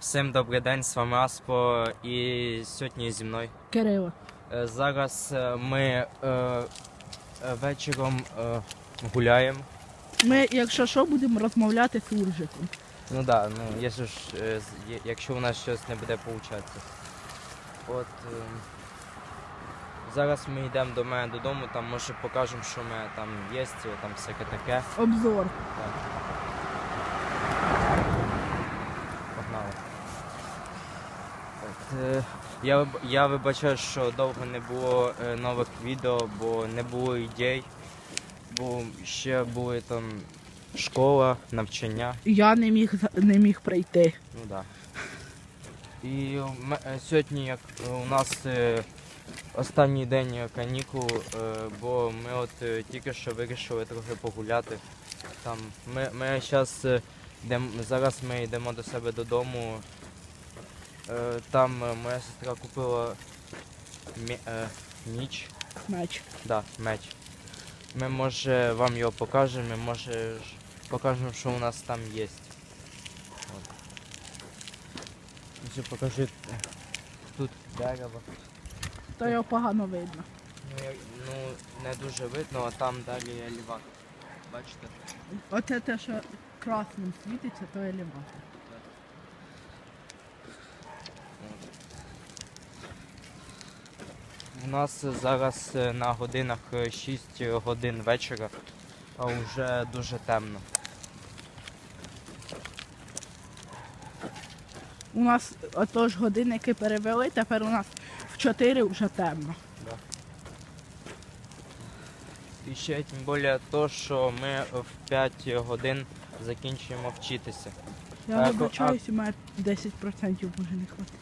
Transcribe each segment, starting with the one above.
Всім добрий день, з вами Аспо і сьогодні зі мною. Кирило. Е, Зараз е, ми е, е, вечором е, гуляємо. Ми, якщо що, будемо розмовляти суржиком. Ну да, ну якщо ж е, якщо у нас щось не буде получатися. От е, зараз ми йдемо до мене додому, там може покажемо, що в мене там є, там всяке таке. Обзор. Так. Погнали. От, е, я, виб- я вибачаю, що довго не було е, нових відео, бо не було ідей, бо ще були там школа, навчання. Я не міг не міг прийти. Ну да. І е, сьогодні як е, у нас е, останній день канікул, е, бо ми от е, тільки що вирішили трохи погуляти. Там ми, ми зараз зараз ми йдемо до себе додому. Е, Там е, моя сестра купила мі- е. Меч. Да, меч. Ми може вам його покажемо, ми може покажемо, що у нас там є. От. Покажи тут дерево. То його погано видно. Ну, я- ну не дуже видно, а там далі елеватор. Бачите? Оце те, що красним світиться, то елеватор. У нас зараз е, на годинах е, 6 годин вечора, а вже дуже темно. У нас отож годинники перевели, тепер у нас в 4 вже темно. І ще тим більше то, що ми в 5 годин закінчуємо вчитися. Я вибачаюсь, у мене 10% може не хватить.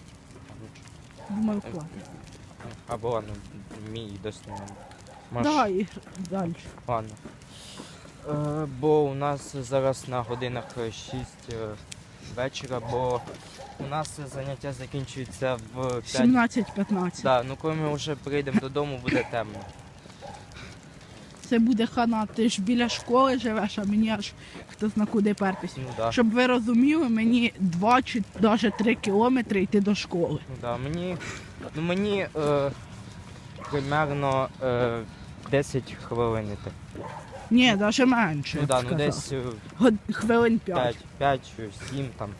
Думаю, хватить. Або ладно, мій досі не Маш... Давай далі. Ладно. Е, бо у нас зараз на годинах 6 е, вечора, бо у нас заняття закінчується в 5. 17-15. Да, ну коли ми вже прийдемо додому, буде темно. Це буде хана. Ти ж біля школи живеш, а мені аж хто зна куди пертись. Ну да. Щоб ви розуміли, мені 2 чи навіть 3 кілометри йти до школи. Ну да, мені, ну мені е, примерно е, 10 хвилин йти. Ні, навіть менше. Ну да, ну десь е, Год- хвилин 5. 5, 5 7 там.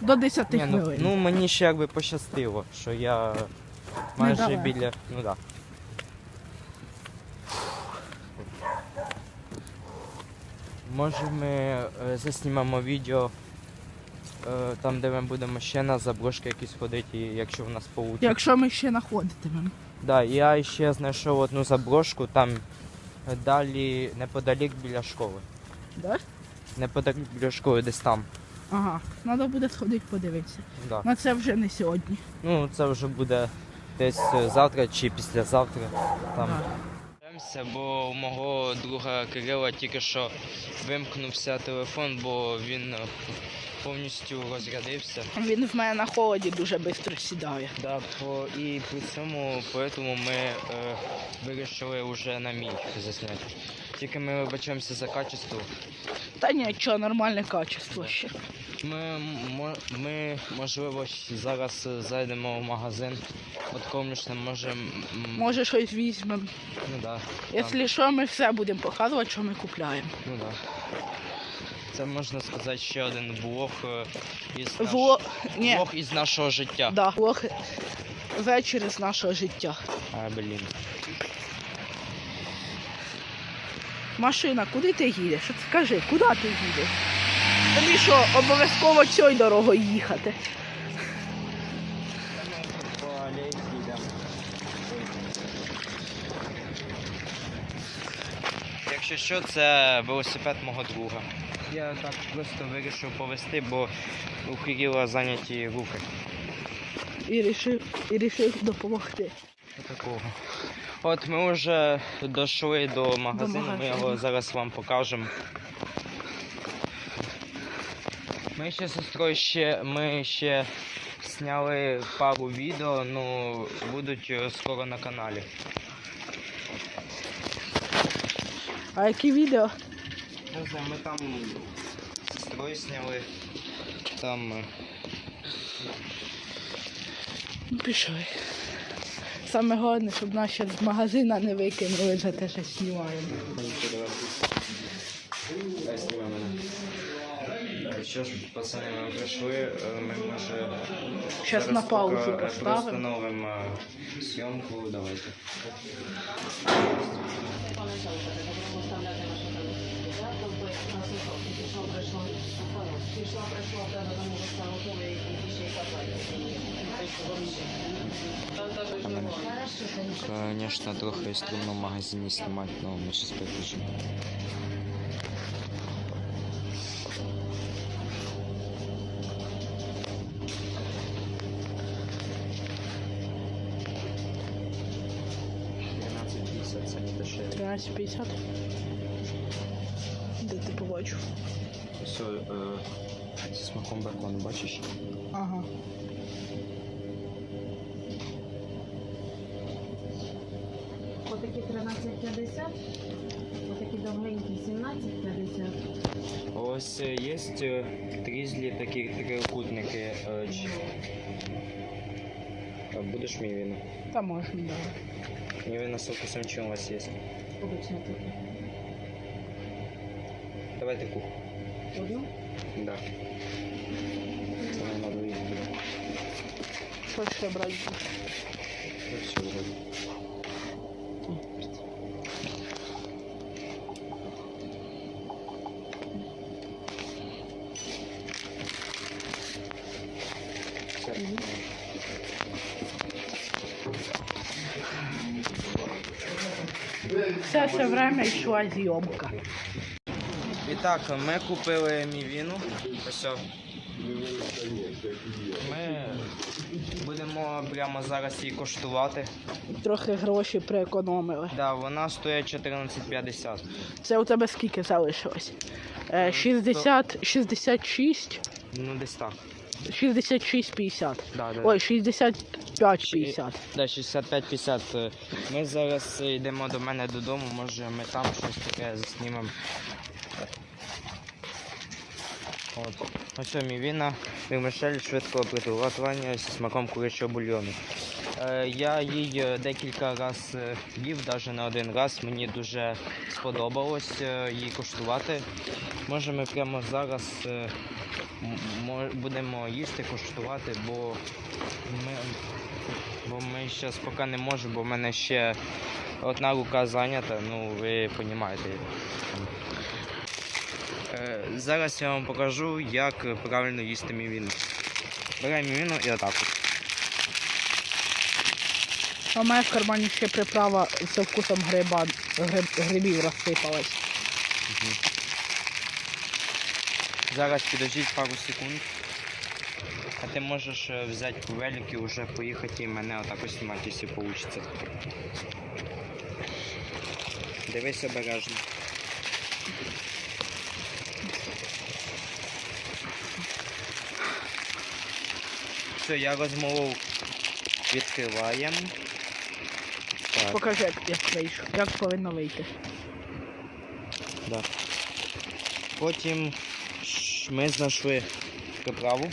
До 10 Ні, ну, хвилин. ну мені ще якби пощастило, що я майже Недалеко. біля. Ну да. Може ми е, заснімемо відео е, там, де ми будемо ще на заброшки якісь ходити, якщо в нас вийде. Якщо ми ще знаходитимемо. Да, я ще знайшов одну заброшку там далі неподалік біля школи. Да? Неподалік біля школи, десь там. Ага, треба буде сходити подивитися. Да. На це вже не сьогодні. Ну, це вже буде десь е, завтра чи післязавтра. Там. Да. Беремося, бо у мого друга Кирила тільки що вимкнувся телефон, бо він повністю розрядився. Він в мене на холоді дуже швидко сідає. Да, по, і при цьому поэтому ми е, вирішили вже на мій засняти. Тільки ми вибачаємося за качество. Та нічого, нормальне качество ще. Ми, ми можливо, зараз е, зайдемо в магазин, откомлюшне, може. Може щось візьмемо. Ну да. Якщо що, ми все будемо показувати, що ми купляємо. Ну да. Це можна сказати ще один влог е, із, наш... Влог, влог із нашого життя. да, влог вечір з нашого життя. А, блін. Машина, куди ти їдеш? Скажи, куди ти їдеш? Тобі що, обов'язково цією дорогою їхати? Якщо що, це велосипед мого друга. Я так просто вирішив повести, бо у Кирила зайняті руки. І рішив, і рішив допомогти. Такого. От ми вже дійшли до магазину, ми його зараз вам покажемо. Ми ще з сестрою ще, ми ще зняли пару відео, ну будуть скоро на каналі. А які відео? Не знаю, ми там з сестрою зняли. Там е, Ну, пішли. Саме головне, щоб нас ще з магазина не викинули за те, що знімаємо. Дай сніми мене. Що ж, пацани, ми прийшли, е, ми може... Щас зараз на паузу е, поставимо. Приостановимо е, зйомку, давайте. Конечно, трохи стрімно в магазині знімати, але ми зараз переключимо. це не дешеве. 13,50. Де ти побачив? Все, е, зі смаком бекону, бачиш? Ага. 13,50, отакі довгенькі 17,50. Ось е, є е, трізлі такі трикутники. е, ч- Е, Будеш мій віно? Та можна, да. Мій віно з вкусом чим у вас є? Обичне таке. Давайте кух. Одну? Да. Це нам на двоїх буде. Що ще брати? Все це время йшла зйомка. І так, ми купили мівіну. Ось. Ми будемо прямо зараз її коштувати. Трохи гроші приекономили. Да, вона стоїть 14,50. Це у тебе скільки залишилось? Е, 60, 66, Ну, десь так. 66, 50. Да, да. Ой, 65, 50. Да, 65-50. Ми зараз йдемо до мене додому, може ми там щось таке заснімемо. От. Ось що мівіна, вермишель швидкого приготування зі смаком курячого бульйону. Е, я їй е, декілька разів їв, навіть не один раз. Мені дуже сподобалось е, її куштувати. Може ми прямо зараз е, будемо їсти, куштувати, бо ми, бо ми зараз поки не можемо, бо в мене ще одна рука зайнята, ну ви розумієте. Е, Зараз я вам покажу, як правильно їсти мівіну. Беремо мівіну і отак. В мене в кармані ще приправа з вкусом гриба, гриб, грибів розсипалась. Зараз підождіть пару секунд. А ти можеш е, взяти велик і вже поїхати і мене отак ось знімати, якщо вийде. Дивись обережно. Все, я розмову відкриваємо. Так, Покажи, як, як вийшло, як повинно вийти. да. Потім ми знайшли приправу.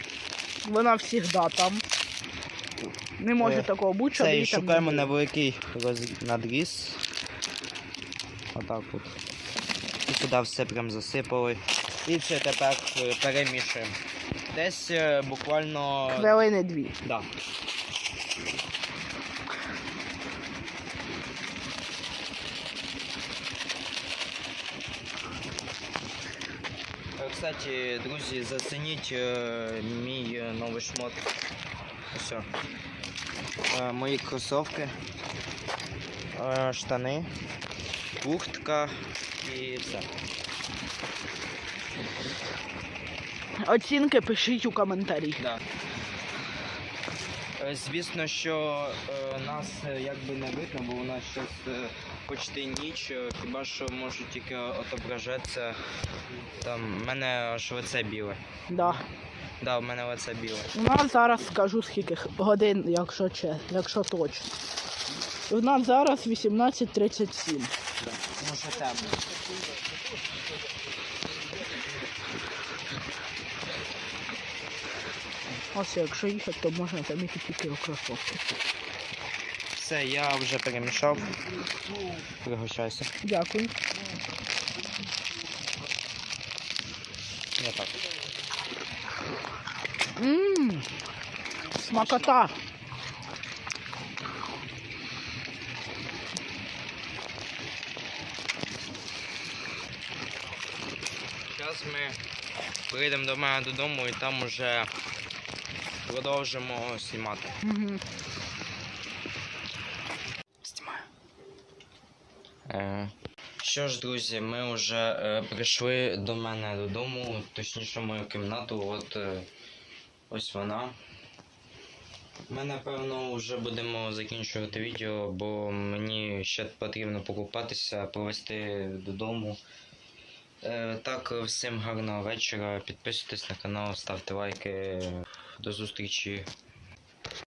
Вона завжди там. Не може Е, такого бути, щоб Це і її там не шукаємо було. невеликий роз... надріз. Отак от. І сюди все прям засипали. І це тепер е, перемішуємо. Десь е, буквально. Хвилини дві. Да. Е, Кстати, друзі, зацініть е, мій новий шмот. Все. Е, мої кросовки, е, штани, куртка і все. Оцінки пишіть у коментарі. Да. Е, Звісно, що е, нас е, якби не видно, бо у нас зараз почти ніч, хіба що можуть тільки отображатися. Там в мене аж лице біле. Да. Да, в мене лице біле. У нас зараз скажу скільки годин, якщо че, якщо точно. У нас зараз 18.37. Да. Що темно. Ось якщо їхати, то можна замітити тільки кросовки. Все, я вже перемішав. Пригощайся. Дякую. Я так. Ммм, смакота. Зараз ми прийдемо до мене додому і там уже продовжимо знімати. Угу. Е, Що ж, друзі, ми вже е, прийшли до мене додому, точніше в мою кімнату. От е, ось вона. Ми напевно вже будемо закінчувати відео, бо мені ще потрібно покупатися, провести додому. Е, так, всім гарного вечора. Підписуйтесь на канал, ставте лайки. До зустрічі